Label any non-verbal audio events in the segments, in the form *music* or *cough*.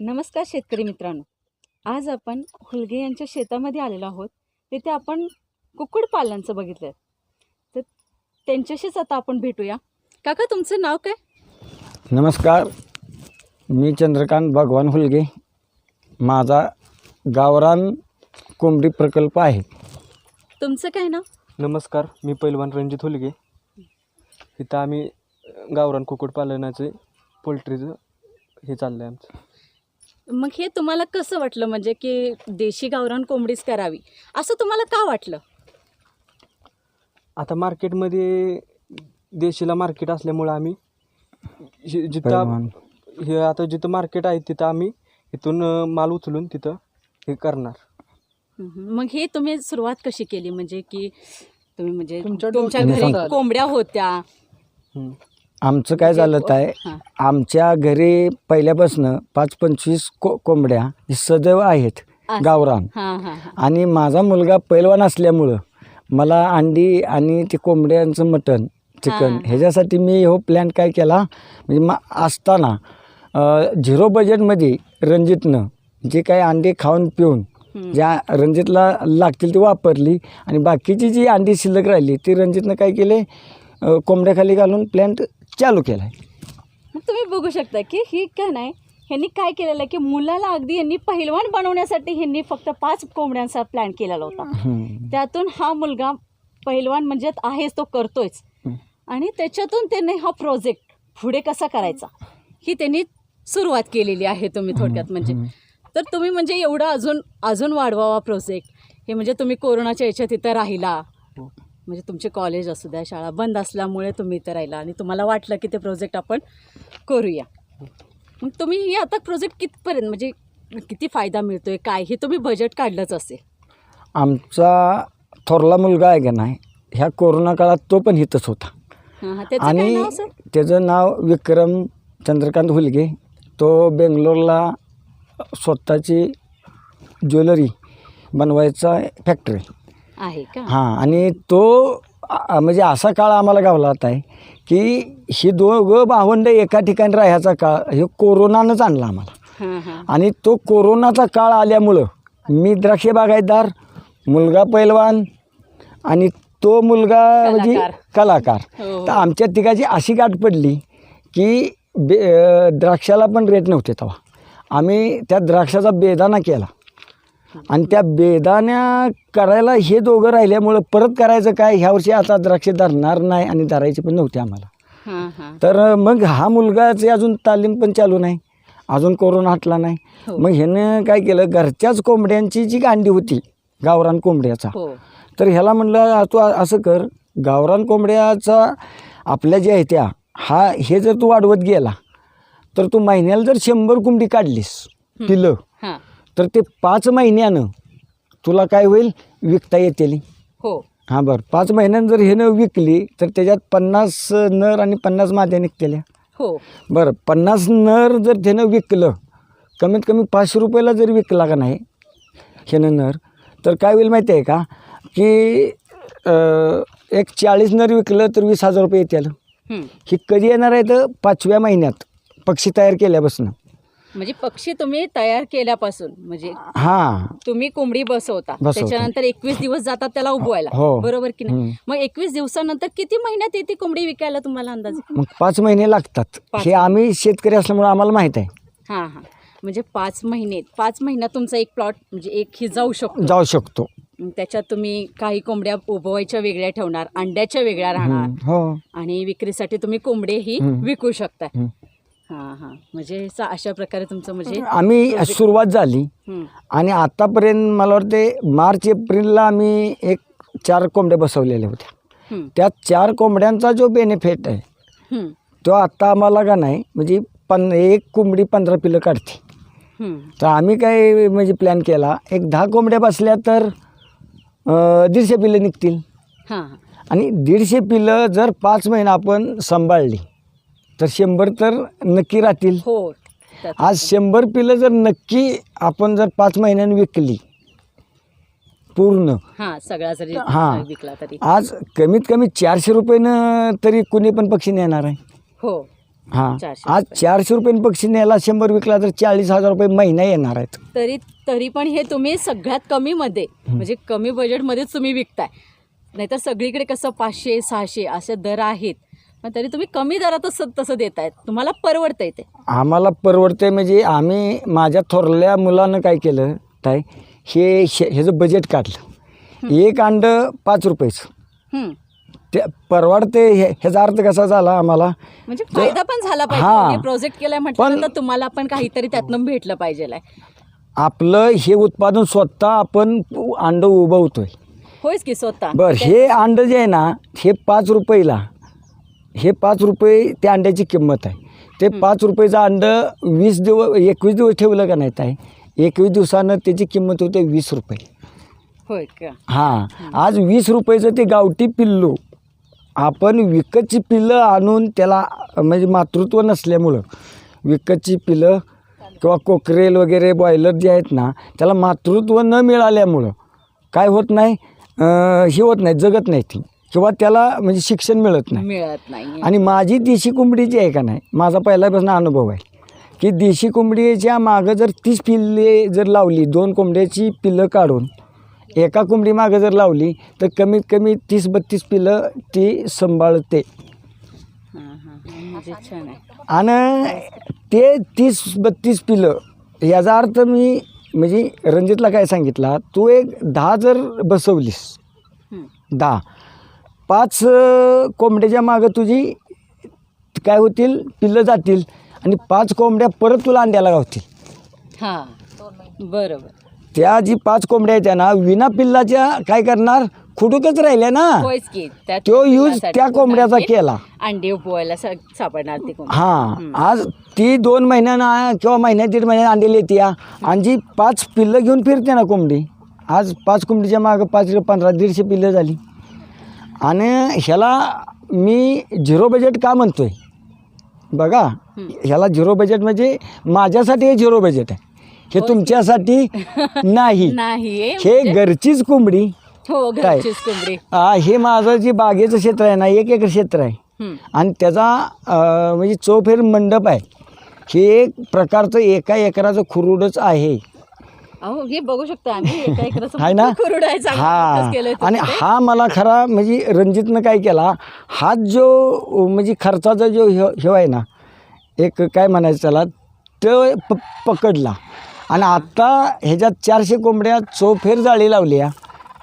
नमस्कार शेतकरी मित्रांनो. आज आपण हुलगे यांच्या शेतामध्ये आलेलो आहोत. तिथे आपण कुक्कुटपालनाचं बघितलं तर त्यांच्याशीच आता आपण भेटूया. काका तुमचं नाव काय? नमस्कार. मी चंद्रकांत भगवान हुलगे. माझा गावरान कोंबडी प्रकल्प आहे. तुमचं काय नाव? नमस्कार. मी पैलवान रणजित हुलगे. इथं आम्ही गावरान कुक्कुटपालनाचे पोल्ट्रीचं हे चाललं आहे आमचं. मग हे तुम्हाला कसं वाटलं म्हणजे की देशी गावरान कोंबडीच करावी असं तुम्हाला का वाटलं आता मार्केटमध्ये देशीला मार्केट असल्यामुळं आम्ही जि- जिथं. हे आता जिथं मार्केट आहे तिथं आम्ही इथून अ, माल उचलून तिथं हे करणार हम्म. मग हे तुम्ही सुरुवात कशी केली म्हणजे की तुम्ही म्हणजे तुमच्या तुमच्या घरी. कोंबड्या होत्या हं. आमचं काय झालं आहे हां आमच्या घरी पहिल्यापासून पाच पंचवीस को कोंबड्या हे सदैव आहेत असं. गावरान हां हां हां आणि माझा मुलगा पैलवान असल्यामुळं मला अंडी आणि ते कोंबड्यांचं मटण चिकन. ह्याच्यासाठी मी हो प्लॅन काय केला म्हणजे मा असताना अं, झिरो बजेटमध्ये रणजितनं जे काही अंडी खाऊन पिऊन हम्म. ज्या रणजितला लागतील ती वापरली आणि बाकीची जी अंडी शिल्लक राहिली ती रणजितनं काय केले अं, कोंबड्याखाली घालून प्लॅन्ट चालू केला आहे मग तुम्ही बघू शकता की ही काय नाही ह्यांनी काय केलेलं आहे की मुलाला अगदी ह्यांनी पहिलवान बनवण्यासाठी ह्यांनी फक्त पाच कोंबड्यांचा प्लॅन केलेला होता. त्यातून हा मुलगा पहिलवान म्हणजे आहेच तो करतोयच. आणि त्याच्यातून त्याने हा प्रोजेक्ट पुढे कसा करायचा ही त्यांनी सुरुवात केलेली आहे तुम्ही थोडक्यात म्हणजे. तर तुम्ही म्हणजे एवढं अजून अजून वाढवावा प्रोजेक्ट हे म्हणजे तुम्ही कोरोनाच्या याच्यात इथं राहिला. हो. म्हणजे तुमचे कॉलेज असू द्या शाळा बंद असल्यामुळे तुम्ही इथं राहिला आणि तुम्हाला वाटलं की ते प्रोजेक्ट आपण करूया. मग तुम्ही हे आता प्रोजेक्ट कितपर्यंत म्हणजे किती फायदा मिळतोय काय? हे तुम्ही बजेट काढलंच असेल. आमचा थोरला मुलगा आहे का नाही ह्या कोरोना काळात तो पण इथंच होता. आणि त्याचं नाव विक्रम चंद्रकांत हुलगे. तो बेंगलोरला स्वतःची ज्वेलरी बनवायचा फॅक्टरी आहे का? हां आणि तो आ- म्हणजे असा काळ आम्हाला गावला आहे की ही दोघं भावंड एका ठिकाणी राहायचा काळ हे कोरोनानंच आणला आम्हाला. हां हां. आणि तो कोरोनाचा काळ आल्यामुळं मी द्राक्षे बागायतदार मुलगा पैलवान आणि तो मुलगा म्हणजे कलाकार. कलाकार. हो. तर आमच्या तिघाची अशी गाठ पडली की बे अं, द्राक्षाला पण रेट नव्हते तेव्हा. आम्ही त्या द्राक्षाचा बेदाना केला. आणि त्या बेदाण्या करायला हे दोघं राहिल्यामुळं परत करायचं काय? ह्या वर्षी आता द्राक्षे धरणार नाही आणि धरायचे पण नव्हते आम्हाला. तर मग हा मुलगाचे अजून तालीम पण चालू नाही. अजून कोरोना हटला नाही. हो. मग ह्यानं काय केलं? घरच्याच कोंबड्यांची जी गांडी होती गावरान कोंबड्याचा हो. तर ह्याला म्हणलं "आ, तू असं कर गावरान कोंबड्याचा आपल्या ज्या त्या हा हे जर तू वाढवत गेला तर तू महिन्याला जर शंभर कोंबडी काढलीस पिलं तर ते पाच महिन्यानं तुला काय होईल? विकता येतील. हो. हां बरं. पाच महिन्यानं जर ह्यानं विकली तर त्याच्यात पन्नास नर आणि पन्नास माद्या निघतेल्या. हो. बरं पन्नास नर जर त्यानं विकलं कमीत कमी पाचशे रुपयाला जर विकला का नाही ह्यानं नर तर काय होईल माहिती आहे का? की अं, एक चाळीस नर विकलं तर वीस हजार रुपये येतील. हं. ही कधी येणार आहे तर पाचव्या महिन्यात पक्षी तयार केल्यापासून. म्हणजे पक्षी तुम्ही तयार केल्यापासून म्हणजे हां. तुम्ही कोंबडी बसवता बसवतो. त्याच्यानंतर एकवीस दिवस जातात त्याला उभवायला हो. बरोबर की नाही. मग एकवीस दिवसानंतर किती महिन्यात येते कोंबडी विकायला तुम्हाला अंदाज? मग पाच महिने लागतात. पाच हे आम्ही शेतकरी असल्यामुळे आम्हाला माहीत आहे. हां हां. म्हणजे पाच महिने पाच महिन्यात तुमचा एक प्लॉट म्हणजे एक ही जाऊ शकतो. जाऊ शकतो. त्याच्यात तुम्ही काही कोंबड्या उभवायच्या वेगळ्या ठेवणार अंड्याच्या वेगळ्या राहणार. हं, हो. आणि विक्रीसाठी तुम्ही कोंबडे ही. विकू शकता. हां हां म्हणजे स- अशा प्रकारे तुमचं म्हणजे आम्ही सुरुवात झाली हं. आणि आतापर्यंत मला वाटते मार्च एप्रिलला आम्ही एक चार कोंबड्या बसवलेल्या होत्या हं. त्या चार कोंबड्यांचा जो बेनिफिट आहे हं. तो आत्ता आम्हाला का नाही म्हणजे पन एक कोंबडी पंधरा पिलं काढते हं. तर आम्ही काय म्हणजे प्लॅन केला एक दहा कोंबड्या बसल्या तर अं, दीडशे पिलं निघतील हां हां आणि दीडशे पिलं जर पाच महिना आपण सांभाळली तर शंभर तर नक्की राहतील. हो आज शंभर पिलं जर नक्की आपण जर पाच महिन्यानं विकली पूर्ण. हां सगळा जरी हां. विकला तरी. आज कमीत कमी चारशे रुपयानं तरी कुणी पण पक्षी नेणार आहे. हो. हां. चारशे आज चारशे रुपये पक्षी न्यायला शंभर विकला तर चाळीस हजार रुपये महिना येणार आहेत. तरी तरी पण हे तुम्ही सगळ्यात कमीमध्ये म्हणजे कमी बजेटमध्येच तुम्ही विकताय. नाहीतर सगळीकडे कसं पाचशे सहाशे असे दर आहेत. पण तरी तुम्ही कमी दरातच तसं देतायत. तुम्हाला परवडतंय ते. आम्हाला परवडते म्हणजे आम्ही माझ्या थोरल्या मुलानं काय केलं काय हे ह्याचं बजेट काढलं. एक अंडं पाच रुपयेचं. ते परवडते हे ह्याचा अर्थ कसा झाला आम्हाला? म्हणजे फायदा पण झाला हा. पाहिजे प्रोजेक्ट केलाय म्हटलं पण- तर तुम्हाला पण काहीतरी त्यातनं भेटलं पाहिजे आपलं हे उत्पादन स्वतः आपण अंडं उभवतोय होयच की स्वतः. बरं हे अंडं जे आहे ना हे पाच रुपयाला हे पाच रुपये त्या अंड्याची किंमत आहे. ते पाच रुपयेचं अंडं वीस दिवस एकवीस दिवस ठेवलं का नाही ताई? एकवीस दिवसानं त्याची किंमत होते वीस रुपये. होय का? हां. आज वीस रुपयाचं ते गावठी पिल्लू आपण विकतची पिल्लं आणून त्याला म्हणजे मातृत्व नसल्यामुळं विकतची पिल्लं किंवा कोकरेल वगैरे बॉयलर जे आहेत ना त्याला मातृत्व न मिळाल्यामुळं काय होत नाही? हे होत नाही जगत नाही ती. किंवा त्याला म्हणजे शिक्षण मिळत नाही मिळत नाही आणि माझी देशी कोंबडी जी आहे का नाही माझा पहिल्यापासून अनुभव आहे की देशी कोंबडीच्या मागं जर तीस पिल्ले जर लावली दोन कोंबड्याची पिल्लं काढून एका कोंबडी मागं जर लावली तर कमीत कमी तीस बत्तीस पिल्लं ती सांभाळते हां, हां, हां. म्हणजे आणि ते तीस बत्तीस पिलं याचा अर्थ मी म्हणजे रणजितला काय सांगितला तू एक दहा जर बसवलीस. दहा पाच कोंबड्याच्या मागं तुझी काय होतील? पिल्लं जातील आणि पाच कोंबड्या परत तुला अंड्याला गावतील. हां बरोबर. त्या जी पाच कोंबड्या आहेत त्या ना विना पिल्लाच्या काय करणार? खुडूकच राहिल्या ना. तो यूज त्या कोंबड्याचा केला. अंडे उपवायला सापडणार ती हां आज ती दोन महिन्यानं किंवा महिन्यात दीड महिन्यात अंडेल येते या. आणि जी पाच पिल्लं घेऊन फिरते ना कोंबडी आज पाच कोंबडीच्या मागं पाच पंधरा दीडशे पिल्लं झाली. आणि ह्याला मी झिरो बजेट का म्हणतोय? बघा ह्याला झिरो बजेट म्हणजे माझ्यासाठी हे झिरो बजेट आहे. हे तुमच्यासाठी नाही. हे घरचीच कोंबडी. हो काय? हे माझं जे बागेचं क्षेत्र आहे ना एक एकर क्षेत्र आहे. आणि त्याचा म्हणजे चौफेर मंडप आहे. हे एक प्रकारचं एका एकराचं खुरुडच आहे. अहो हे बघू शकतो आम्ही. एका एकराचं आहे ना? मोठं कुरूड आहे चांगलं हा. मोठंच केलंय आणि. हा मला खरा म्हणजे रणजितनं काय केला हा जो म्हणजे खर्चाचा जो ह्यो ह्यो आहे ना एक काय म्हणायचं त्याला तो प पकडला. आणि आता ह्याच्यात चारशे कोंबड्या चौफेर जाळी लावली या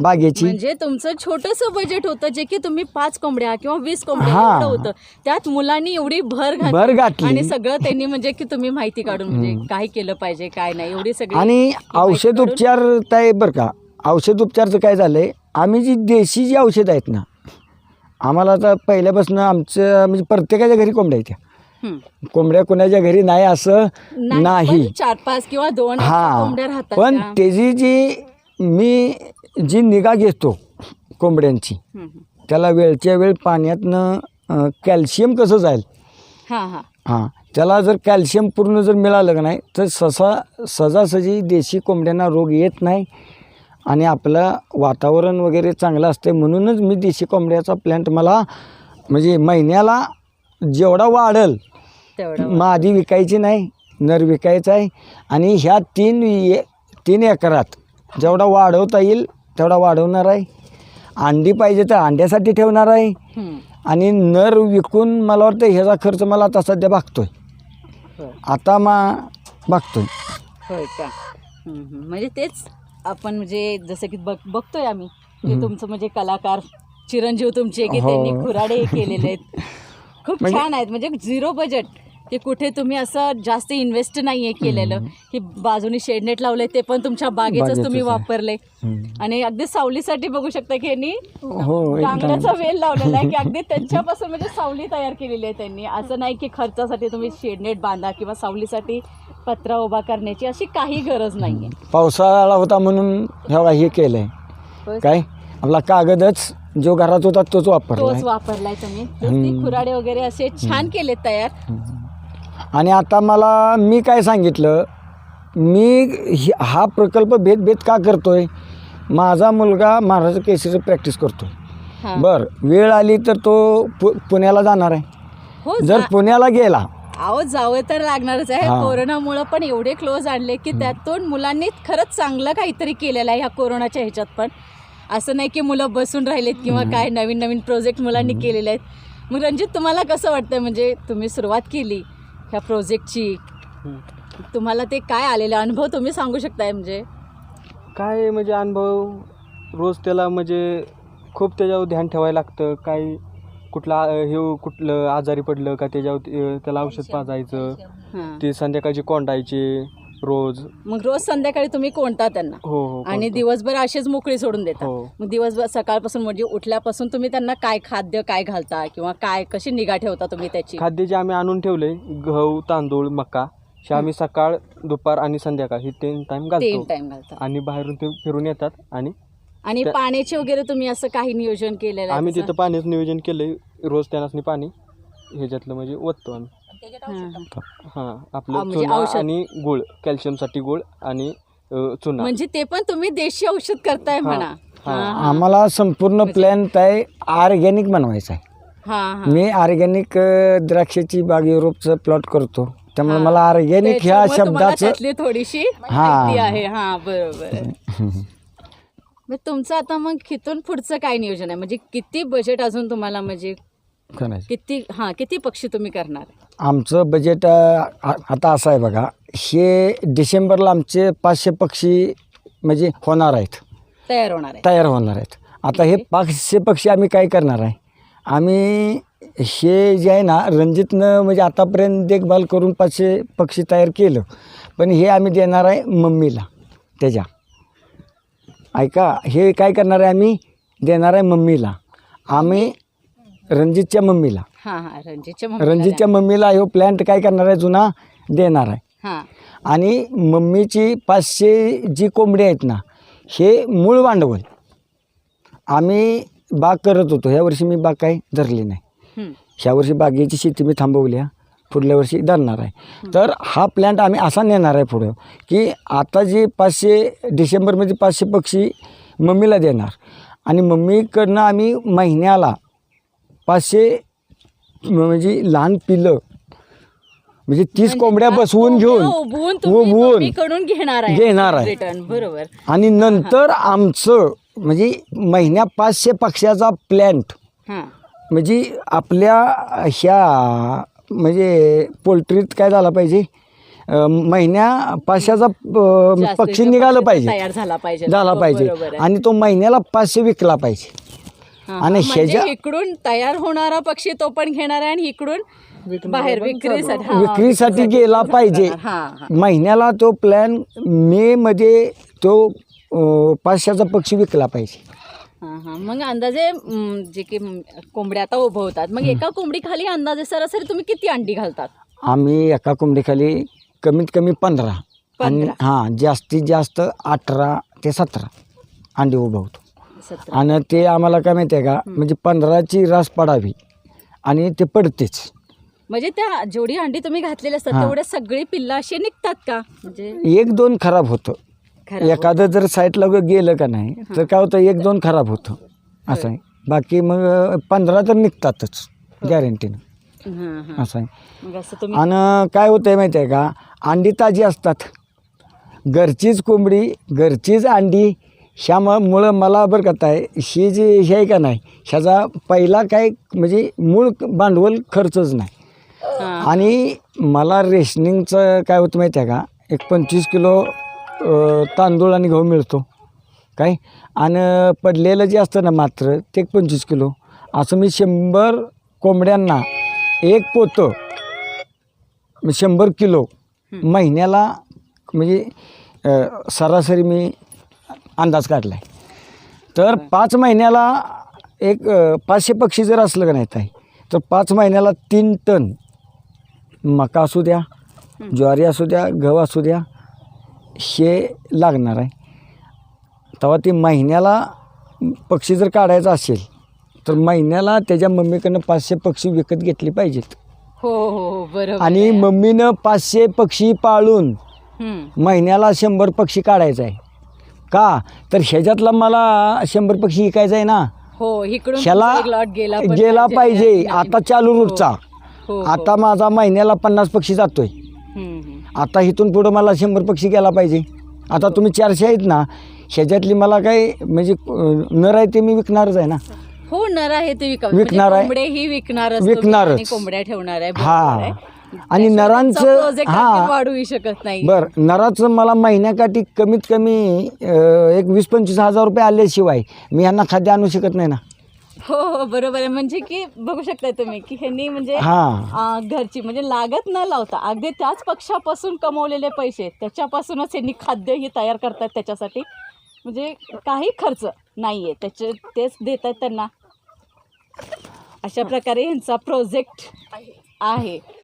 बागेची म्हणजे तुमचं छोटस बजेट होतं जे की तुम्ही पाच कोंबड्या किंवा वीस कोंबड्या हा. एवढं होतं त्यात मुलांनी एवढी भर घातली भर घातली. आणि सगळं त्यांनी म्हणजे की तुम्ही माहिती काढून म्हणजे काय केलं पाहिजे काय नाही एवढी सगळी आणि औषध उपचार काय बरं का औषध उपचारचं काय झालं आहे आम्ही जी देशी जी औषधं आहेत ना आम्हाला आता पहिल्यापासून आमचं म्हणजे प्रत्येकाच्या घरी कोंबड्या आहेत. कोंबड्या कोणाच्या घरी नाही असं नाही चार पाच किंवा दोन अशा हां राहतात पण? त्याची जी मी जी निगा घेतो कोंबड्यांची. त्याला वेळच्या वेळ पाण्यातनं कॅल्शियम कसं जाईल? हां हां. हां त्याला जर कॅल्शियम पूर्ण जर मिळालं का नाही तर ससा सहजासहजी देशी कोंबड्यांना रोग येत नाही आणि आपलं वातावरण वगैरे चांगलं असते म्हणूनच मी देशी कोंबड्याचा प्लॅन्ट मला म्हणजे महिन्याला जेवढा वाढल आधी विकायची नाही नर विकायचा आहे आणि ह्या तीन ये तीन एकरात जेवढा वाढवता येईल तेवढा वाढवणार आहे. अंडी पाहिजे तर अंड्यासाठी ठेवणार आहे. आणि नर विकून मला वाटतं ह्याचा खर्च मला आता सध्या भागतोय. आता मा भागतोय. होय का. म्हणजे तेच आपण म्हणजे जसं की बघ बघतोय आम्ही की तुमचं म्हणजे कलाकार चिरंजीव तुमचे की हो. त्यांनी खुराडे केलेले आहेत. खूप *laughs* म्हणजे- छान आहेत. म्हणजे झिरो बजेट की कुठे तुम्ही असं जास्त इन्व्हेस्ट नाहीये केलेलं. की बाजूने शेडनेट लावले ते पण तुमच्या बागेच तुम्ही आहे. वापरले. आणि अगदी सावलीसाठी बघू शकता की यांनी हो डांगराचा वेल लावलेला आहे की अगदी *laughs* त्यांच्यापासून म्हणजे सावली तयार केलेली आहे त्यांनी. असं नाही की खर्चासाठी तुम्ही शेडनेट बांधा किंवा सावलीसाठी पत्रा उभा करण्याची अशी काही गरज नाहीये. पावसाळा होता म्हणून ह्या हे केलं आहे होय. काय? आपला कागदच जो घरात होता तोच वापरला तोच आहे. वापरलाय तुम्ही. खुराडे वगैरे असे छान केलेत तयार. आणि आता मला मी काय सांगितलं? मी हि- प्रकल्प भेद भेद का करतोय? माझा मुलगा महाराष्ट्र केसरीचं प्रॅक्टिस करतो हा. बर वेळ आली तर तो पु पुण्याला जाणार आहे. हो जर पुण्याला गेला. अहो जावं तर लागणारच आहे. कोरोनामुळं पण एवढे क्लोज आणले की त्यातून मुलांनी खरंच चांगलं काहीतरी केलेलं आहे ह्या कोरोनाच्या ह्याच्यात पण. असं नाही की मुलं बसून राहिलेत किंवा काय नवीन नवीन प्रोजेक्ट मुलांनी केलेले आहेत. मग रणजित तुम्हाला कसं वाटतंय? म्हणजे तुम्ही सुरुवात केली. ह्या प्रोजेक्टची. तुम्हाला ते काय आलेलं? अनुभव तुम्ही सांगू शकताय म्हणजे? काय म्हणजे अनुभव? रोज त्याला म्हणजे खूप त्याच्यावर ध्यान ठेवायला लागतं. काय कुठला हे कुठलं आजारी पडलं का त्याच्यावर ते- त्याला औषध पाजायचं. ते संध्याकाळचे कोंडायचे. रोज. मग रोज संध्याकाळी तुम्ही कोणता त्यांना? हो हो आणि. दिवसभर असेच मोकळी सोडून देता. हो. मग दिवसभर सकाळपासून म्हणजे उठल्यापासून तुम्ही त्यांना काय खाद्य काय घालता किंवा काय कशी निगा ठेवता तुम्ही त्याची? खाद्य जे आम्ही आणून ठेवले गहू तांदूळ मका हे आम्ही सकाळ दुपार आणि संध्याकाळ ही तीन टाइम तीन घालतो टाइम घालता. आणि बाहेरून ते फिरून येतात आणि आणि त्या- पाण्याचे वगैरे तुम्ही असं काही नियोजन केलेलं आहे आम्ही त्याचं? तिथं पाण्याचं नियोजन केलंय रोज त्यांना पाणी ह्याच्यातलं म्हणजे ओततो आम्ही. हां, हां. हां हा, आपलं म्हणजे चुना औषध. आणि गुळ कॅल्शियमसाठी गुळ आणि अ, चुना म्हणजे ते पण तुम्ही देशी औषध करताय हां, म्हणा हां. हां, हां. आम्हाला संपूर्ण प्लॅन काय ऑर्गॅनिक बनवायचा आहे हां, हां. मी ऑर्गॅनिक द्राक्षाची बाग युरोपचं प्लॉट करतो त्यामुळे हां. मला ऑर्गॅनिक ह्या त्याच्यामुळे तुम्हाला शब्दाचं त्यातली थोडीशी हां. माहिती आहे हा बरोबर. *laughs* मग तुमचं आता मग इथून पुढचं काय नियोजन आहे म्हणजे किती बजेट अजून तुम्हाला म्हणजे करायचं किती हा किती पक्षी तुम्ही करणार? आमचं बजेट अ, आ- आता असं आहे बघा हे डिसेंबरला आमचे पाचशे पक्षी म्हणजे होणार आहेत. तयार होणार आहे तयार होणार आहेत. आता हे पाचशे पक्षी आम्ही काय करणार आहे? आम्ही हे जे आहे ना रणजितनं म्हणजे आतापर्यंत देखभाल करून पाचशे पक्षी तयार केलं पण हे आम्ही देणार आहे मम्मीला त्याच्या. ऐका हे काय करणार आहे आम्ही? देणार आहे मम्मीला. आम्ही रणजितच्या मम्मीला. हा हा रणजितच्या मम्मीला रणजितच्या मम्मीला ह्यो प्लॅन्ट काय करणार आहे जुना देणार आहे. द्या. हा. आणि मम्मीची पाचशे जी कोंबडी आहेत ना हे मूळ भांडवल. आम्ही बाग करत होतो. ह्या वर्षी मी बाग काही धरली नाही. हम्म. ह्या वर्षी बागेची शेती मी थांबवली आहे. पुढल्या वर्षी धरणार आहे. तर हा प्लॅन्ट आम्ही असा नेणार आहे पुढं की आता जे पाचशे डिसेंबरमध्ये पाचशे पक्षी मम्मीला देणार. आणि मम्मीकडनं आम्ही महिन्याला पाचशे म्हणजे लहान पिलं. म्हणजे तीस म्हणजे कोंबड्या बसवून घेऊन उभवून घेणार आहे घेणार आहे. रिटर्न. बरोबर. आणि नंतर आमचं म्हणजे महिन्या पाचशे पक्ष्याचा प्लॅन्ट. हा. म्हणजे आपल्या ह्या म्हणजे पोल्ट्रीत काय झाला पाहिजे? महिन्या पाचशेचा जास्तीत पक्षी जास्त निघालं पाहिजे. तयार झाला पाहिजे. झाला हो, पाहिजे. बरोबर आहे. आणि तो महिन्याला पाचशे विकला पाहिजे. आणि म्हणजे ह्याच्या- इकडून तयार होणारा पक्षी तो पण घेणार आहे आणि इकडून बाहेर विक्रीसाठी हा, विक्रीसाठी गेला पाहिजे. हा हा. महिन्याला तो प्लॅन मेमध्ये तो अं, पाचशेचा पक्षी विकला पाहिजे. हा हा. मग अंदाजे जे की कोंबड्या आता उभवतात. मग एका कोंबडी खाली अंदाजे सरासरी तुम्ही किती अंडी घालतात? आम्ही एका कोंबडीखाली कमीत कमी पंधरा. आणि पंधरा. हां जास्तीत जास्त अठरा ते सतरा अंडी उभवतो. आणि ते आम्हाला काय माहिती आहे का म्हणजे पंधराची रास पडावी आणि ते पडतेच. म्हणजे त्या जेवढी अंडी तुम्ही घातलेली असतात हा. तेवढ्या सगळी पिल्लं अशी निघतात का? म्हणजे एक दोन खराब होतं. खराब एखादं जर साईडला गेलं का नाही तर काय होतं एक दोन खराब होतं. असं आहे. बाकी मग अं, पंधरा तर निघतातच गॅरंटीनं हा हा. असं आहे. मग असं तुम्ही आणि काय होतं आहे माहिती आहे का अंडी ताजी असतात. घरचीच कोंबडी घरचीच अंडी ह्यामुळं मला बरं का आहे ही जी हे आहे का नाही ह्याचा पहिला काय म्हणजे मूळ भांडवल खर्चच नाही. आणि मला रेशनिंगचं काय होतं माहिती आहे का एक पंचवीस किलो तांदूळ आणि गहू मिळतो. काय? आणि पडलेलं जे असतं ना मात्र ते एक पंचवीस किलो. असं मी शंभर कोंबड्यांना एक पोतं म्हणजे शंभर किलो महिन्याला म्हणजे सरासरी मी अंदाज काढला आहे तर पाच महिन्याला एक पाचशे पक्षी जर असलं का नाही ताई तर पाच महिन्याला तीन टन मका असू द्या ज्वारी असू द्या गहू असू द्या हे लागणार आहे. तेव्हा ती महिन्याला पक्षी जर काढायचा असेल तर महिन्याला त्याच्या मम्मीकडनं पाचशे पक्षी विकत घेतली पाहिजेत. हो हो हो बरोबर आणि. मम्मीनं पाचशे पक्षी पाळून. महिन्याला शंभर पक्षी काढायचा आहे. का? तर ह्याच्यातला मला शंभर पक्षी विकायचा आहे ना. हो इकडून ह्याला तुमचा एक लॉट गेला पण गेला पाहिजे. आता चालू रूटचा हो आता माझा महिन्याला पन्नास पक्षी जातोय. हम्म, हम्म. आता इथून पुढं मला शंभर पक्षी गेला पाहिजे. आता तुम्ही चारशे आहेत ना ह्याच्यातली मला काही म्हणजे अं, नर आहे ते मी विकणारच आहे ना. हो नर आहे ते विका विकणार आहे. कोंबडे ही विकणारच विकणारच. आणि कोंबड्या ठेवणार आहे हा. आहे. आणि नरांचं- हा. वाढूही शकत नाही. बर नराचं मला महिन्याकाठी कमीत कमी अं, एक वीस पंचवीस हजार रुपये आल्याशिवाय मी यांना खाद्य आणू शकत नाही ना? हो हो बरोबर आहे. म्हणजे की बघू शकताय तुम्ही की ह्यांनी म्हणजे हा. घरची म्हणजे लागत न लावता अगदी त्याच पक्षापासून कमवलेले पैसे त्याच्यापासूनच ह्यांनी खाद्यही तयार करतात त्याच्यासाठी. म्हणजे काही खर्च नाही आहे त्याचे तेच देत आहेत त्यांना. अशा प्रकारे ह्यांचा प्रोजेक्ट आहे.